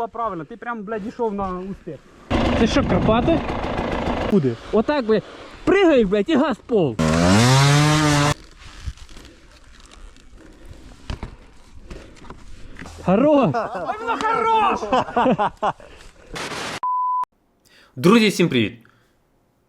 була правильна. Ти прям, блядь, йшов на успіх. Ти що, Карпати? Куди? Отак, блядь, пригаєш, блядь, і газ пол. Хорош! Друзі, всім привіт!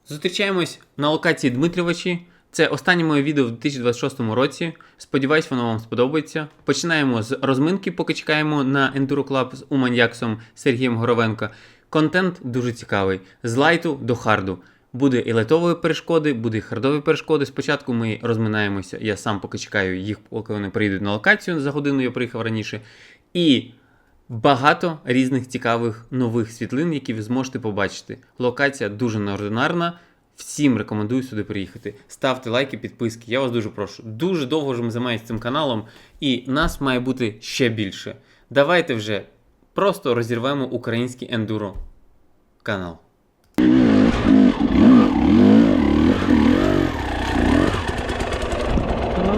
Зустрічаємось на локації Дмитрівичі. Це останнє моє відео в 2026 році. Сподіваюсь, воно вам сподобається. Починаємо з розминки, поки чекаємо на Enduro Club з Уманьяксом Сергієм Горовенко. Контент дуже цікавий. З лайту до харду. Буде і лайтової перешкоди, буде і хардові перешкоди. Спочатку ми розминаємося. Я сам поки чекаю їх, поки вони приїдуть на локацію. За годину я приїхав раніше. І багато різних цікавих нових світлин, які ви зможете побачити. Локація дуже неординарна. Всім рекомендую сюди приїхати. Ставте лайки, підписки. Я вас дуже прошу. Дуже довго вже ми займаємося цим каналом, і нас має бути ще більше. Давайте вже просто розірвемо український ендуро канал. Ну,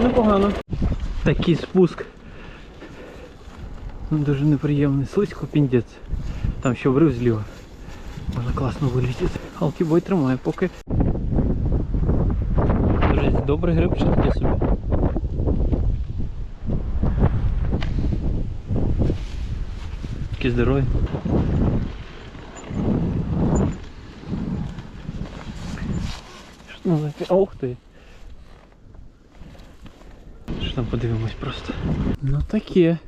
непогано. Такий спуск. Ну, Дуже неприємний. Слизько піндець. Там ще врив зліва. Можна класно вилетіти. Алкібой тримає поки. Дуже добрий гриб, чи таке собі. Такі здорові. Що там за Ух ти! Що там подивимось просто. Ну таке.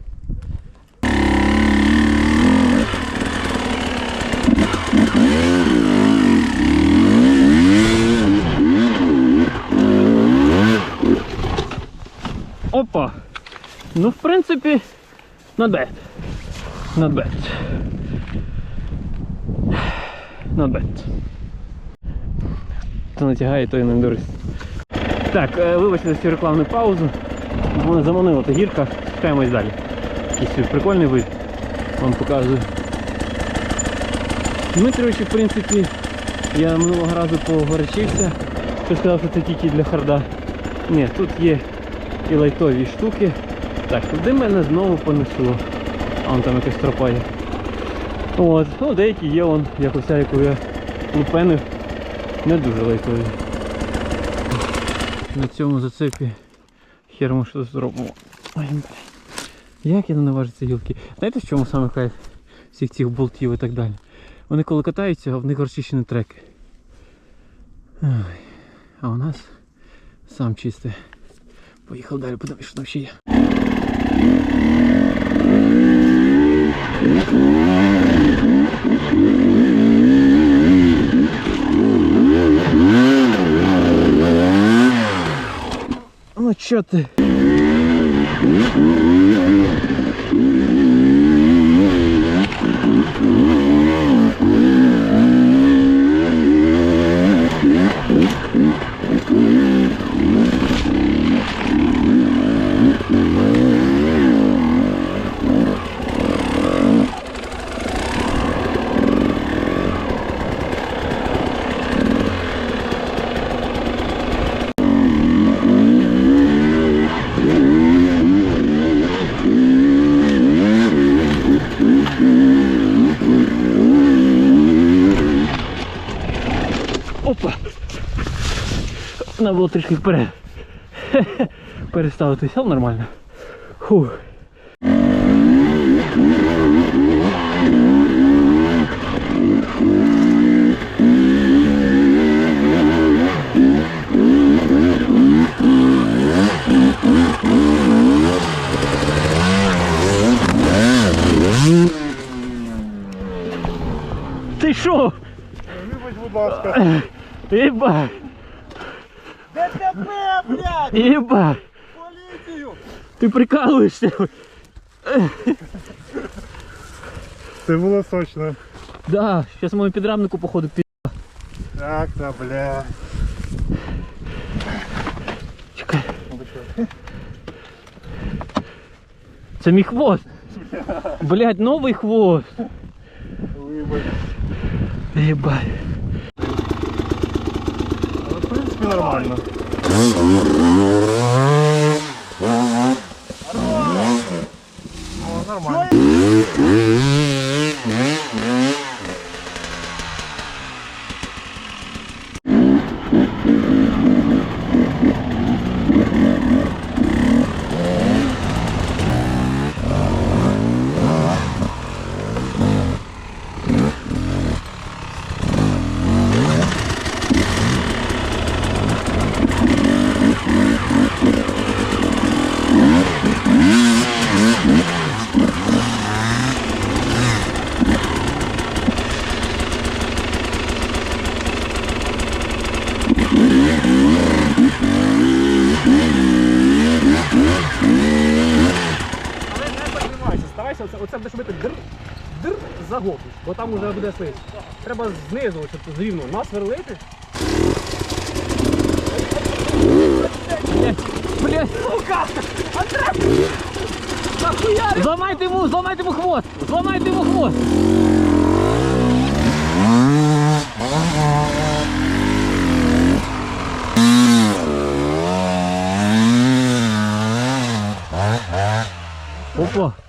Опа! Ну, в принципі, not bad. Not bad. Not bad. Хто натягає, той не дурить. Так, е, вибачте за цю рекламну паузу. Мене заманила та гірка. Спускаємось далі. Якийсь прикольний вид. Вам показую. Дмитрович, в принципі, я минулого разу погорячився, що сказав, що це тільки для харда. Ні, тут є і лайтові штуки. Так, куди мене знову понесло? А вон там якась тропа є. От, ну деякі є вон, як оця, яку я лупенив, не дуже лайтові. На цьому зацепі хер ми щось зробимо. Як я не наважиться гілки? Знаєте, в чому саме кайф всіх цих болтів і так далі? Вони коли катаються, а в них розчищені треки. А у нас сам чистий. Поїхав далі, подивись, що там ще є. Ну чо ти? Треба було трішки вперед. Переставитися, але нормально. Фух. Ти що? Вибач, будь ласка. Єба! ДТП, блядь! Єба! Поліцію! Ти прикалуєшся? Це було сочно. Да, зараз мою підрамнику походу під... Так, да, бля. Чекай. Це мій хвост. Блять, новий хвост. Вибач. Єбать. Але, в нормально. О, нормально. Оце, оце будеш робити др, др, заглохнеш, бо там уже буде слизь. Треба знизу, щоб зрівно насверлити. Блять! Андрей! Зламайте йому, зламайте йому хвост! Зламайте йому хвост! Опа!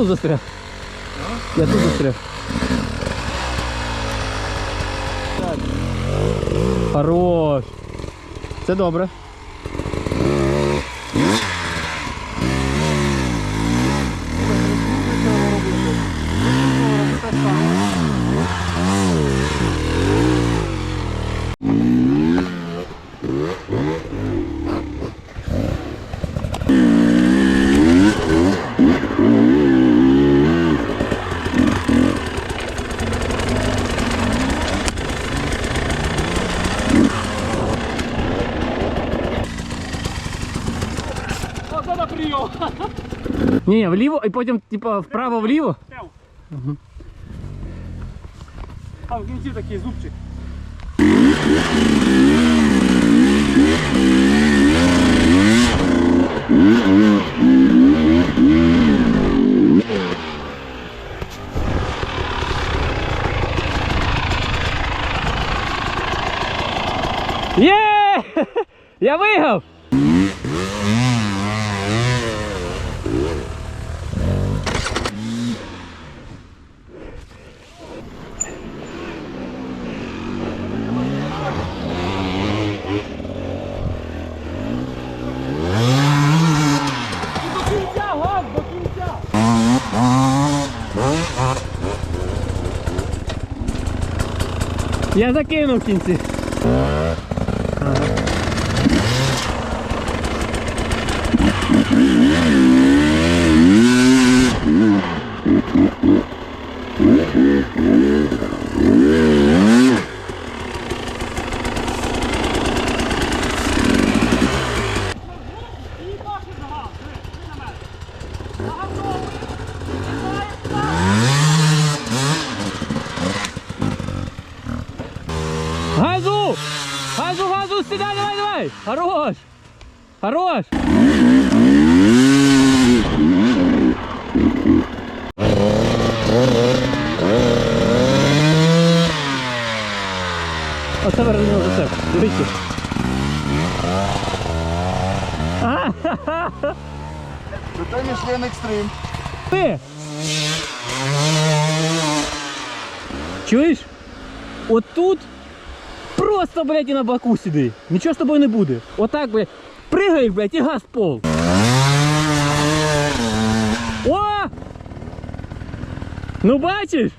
Тут застряг. Я тут застряг. Хорош. Це добре. Ні, вліво і потім, типа, вправо вліво. Там в кінці такий зубчик. Є! Я виграв! В кінці. І бачиш на газ. Диви, диви на мене. На газовий. Газу! Газу, газу, сідай, давай, давай! Хорош! Хорош! Оце вернемо за себе. Дивіться. Питання член екстрим. Ти! Чуєш? От тут просто, блядь, і на боку сиди. Нічого з тобою не буде. Отак, блядь, пригаєш, блядь, і газ пол. О! Ну бачиш?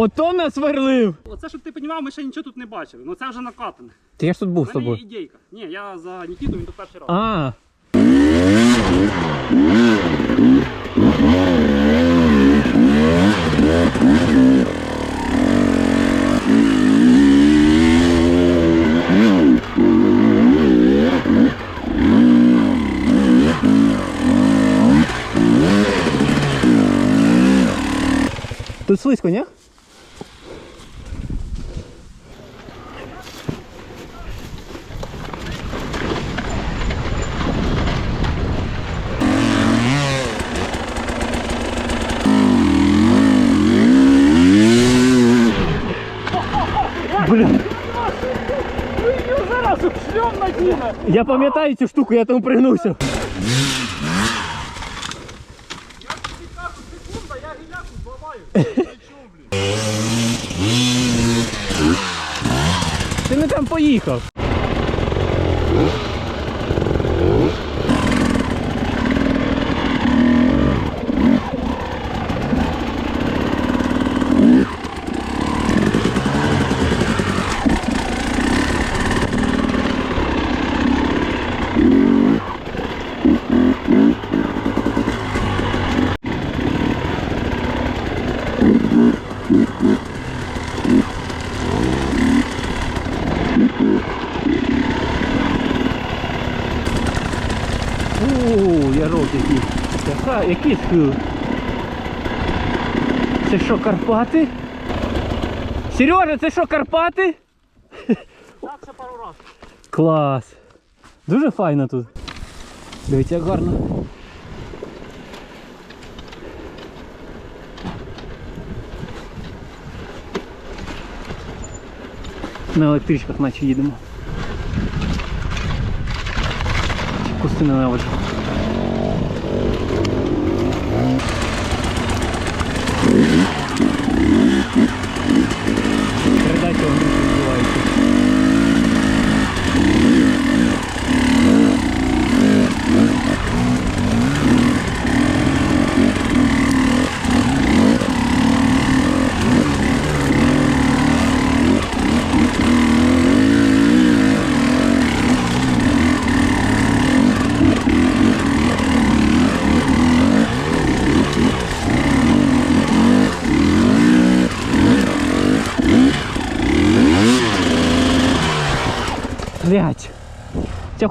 Ото насверлив. Оце, щоб ти розумів, ми ще нічого тут не бачили. Ну це вже накатане. Ти я ж тут був з мене є тобою. ідейка. Ні, я за Нікіту, він тут перший раз. А. Тут слизько, ні? Я пам'ятаю цю штуку, я там пригнувся. Секунда, я гіляку зламаю. Ти не там поїхав. Ярок який. Яка, який схил. Це що, Карпати? Сережа, це що, Карпати? Так, ще пару раз. Клас. Дуже файно тут. Дивіться, як гарно. На електричках наче їдемо. Кусти ненавиджу. Mm-hmm.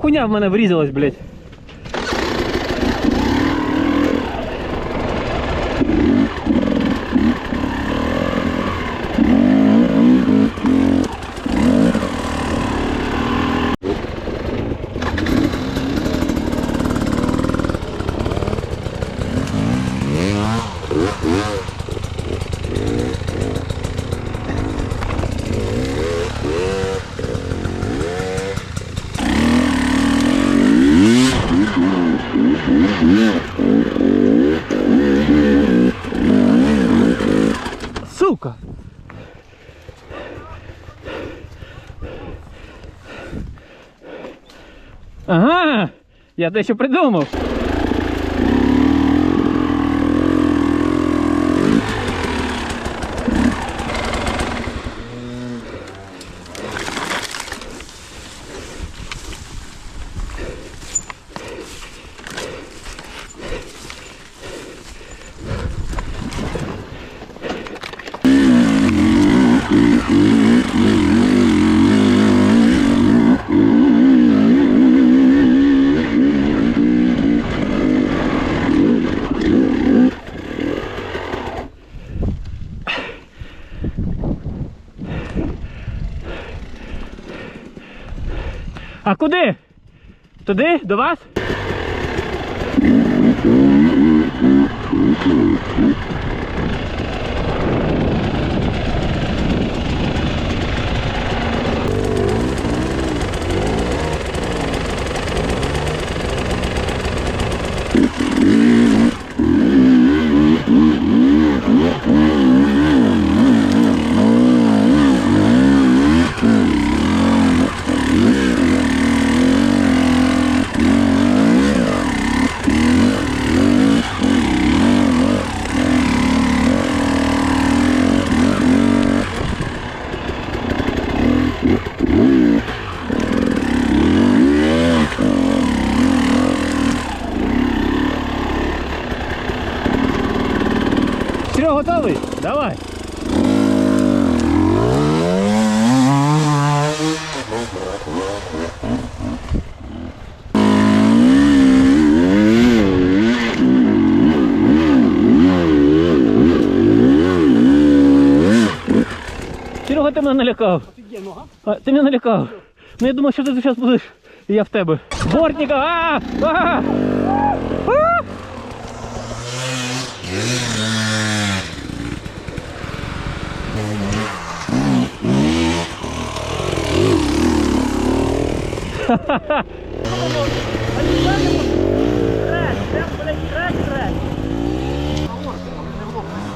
Хуйня в мене врізалась, блять. Я дещо придумав. Куди? Туди? До вас? Готовий? Давай. Серега, ти мене налякав. А, ти мене налякав. Ну я думав, що ти зараз будеш. І я в тебе. Бортника! А! А! А!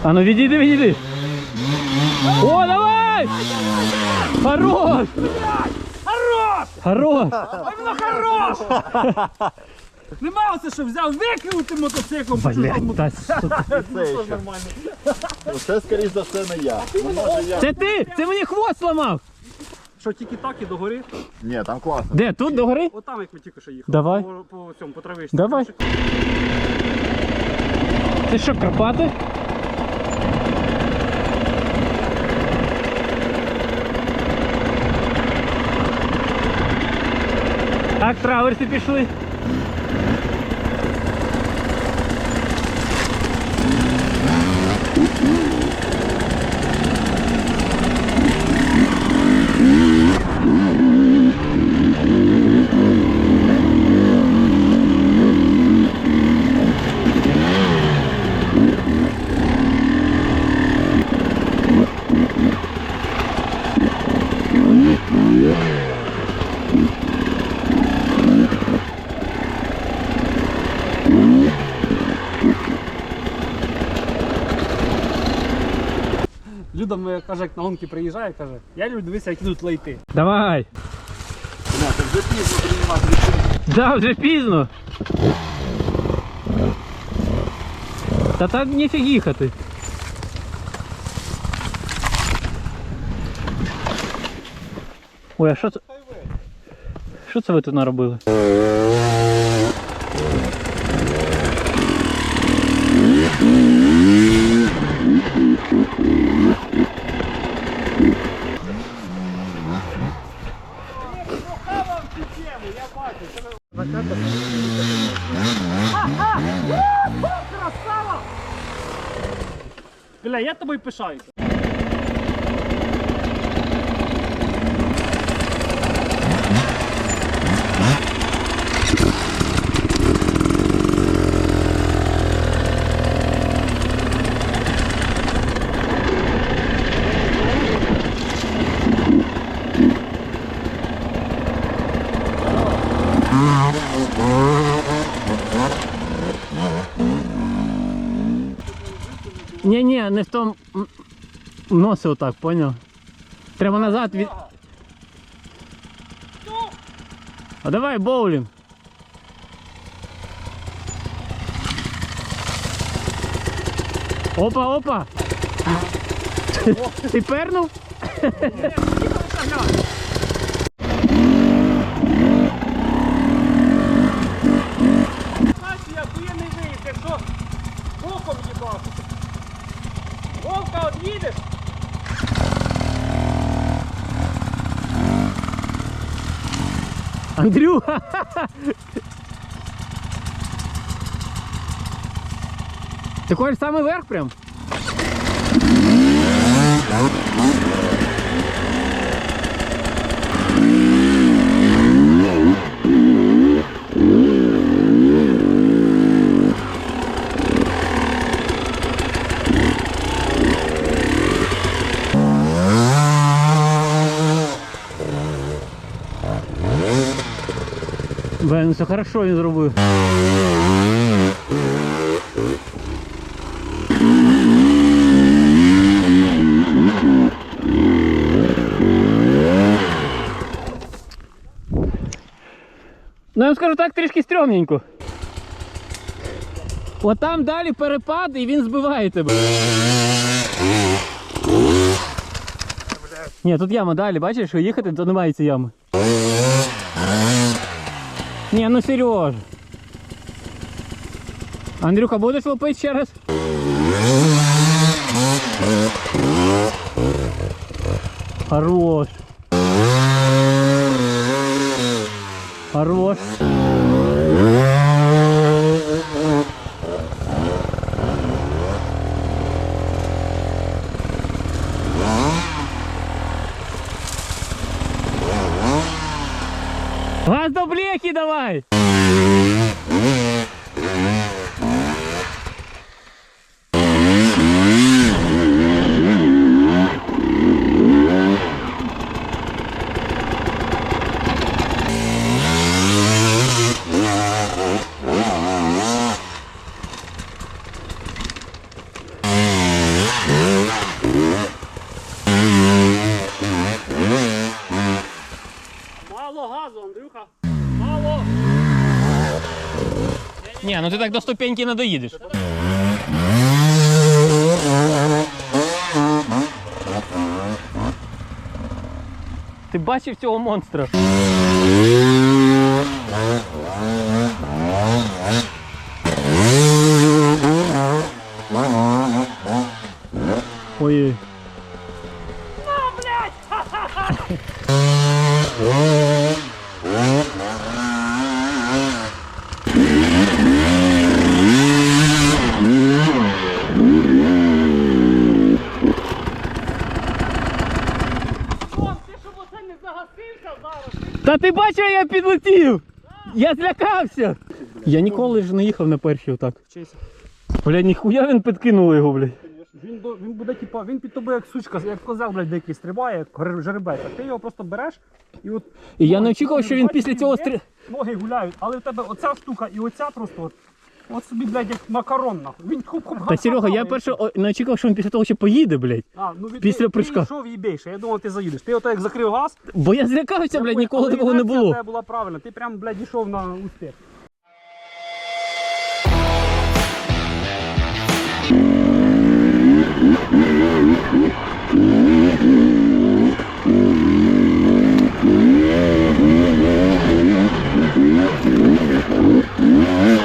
А ну відійди, відійди. О, давай! Хорош! Хорош! Хорош! Ой, воно хорош! Нема оце, що взяв, викинути мотоциклом. Блять, та сука. Це ще. Нормально. Це, скоріш за все, не я. Ну, може, я. Це ти! Це мені хвост ламав! Що тільки так і догори? Ні, там класно. Де? Тут догори? Отам, як ми тільки що їхали. Давай. По, по цьому, по травичці. Давай. Це що, Карпати? Так, траверси пішли. ми, каже, як на гонки приїжджає, каже, я люблю дивитися, як ідуть лейти. Давай. Бля, це вже пізно приймати рішення. Да, вже пізно. Та там ніфіг їхати. Ой, а що це? Що це ви тут наробили? Бля, я тобою пишаюся. Не в тому. Носи отак, поняв? Треба назад від. А давай боулінг. Опа, опа! Ти пернув? Андрюха! Ти хочеш саме верх прям? Блин, все хорошо він зробив. Ну я вам скажу так трішки стрьомненько. От там далі перепад і він збиває тебе. Ні, тут яма далі, бачиш, що їхати, то немає цієї ями. Ні, ну Сереж. Андрюха, будеш лупити ще раз? Хорош. Ну ти так до ступеньки не доїдеш. Ти бачив цього монстра? Та ти бачив, я підлетів! Я злякався! Я ніколи ж не їхав на перші отак. Вчися. Блядь, ніхуя він підкинув його, блядь. Він, до- він буде, типа, він під тобою як сучка, як козел, блядь, дикий стрибає, як жеребець. А ти його просто береш і от. І я не очікував, що він після цього стрі... Ноги гуляють, але в тебе оця штука і оця просто от. От собі, блядь, як макарон нахуй. Він хуп-хуп Та Серега, я перше о, не очікував, що він після того ще поїде, блядь. А, ну від... Після прыжка. Ти йшов їбейше, я думав, ти заїдеш. Ти ото як закрив газ. Бо я злякався, блядь, ніколи такого не було. Це була правильна. Ти прям, блядь, йшов на успіх. Yeah.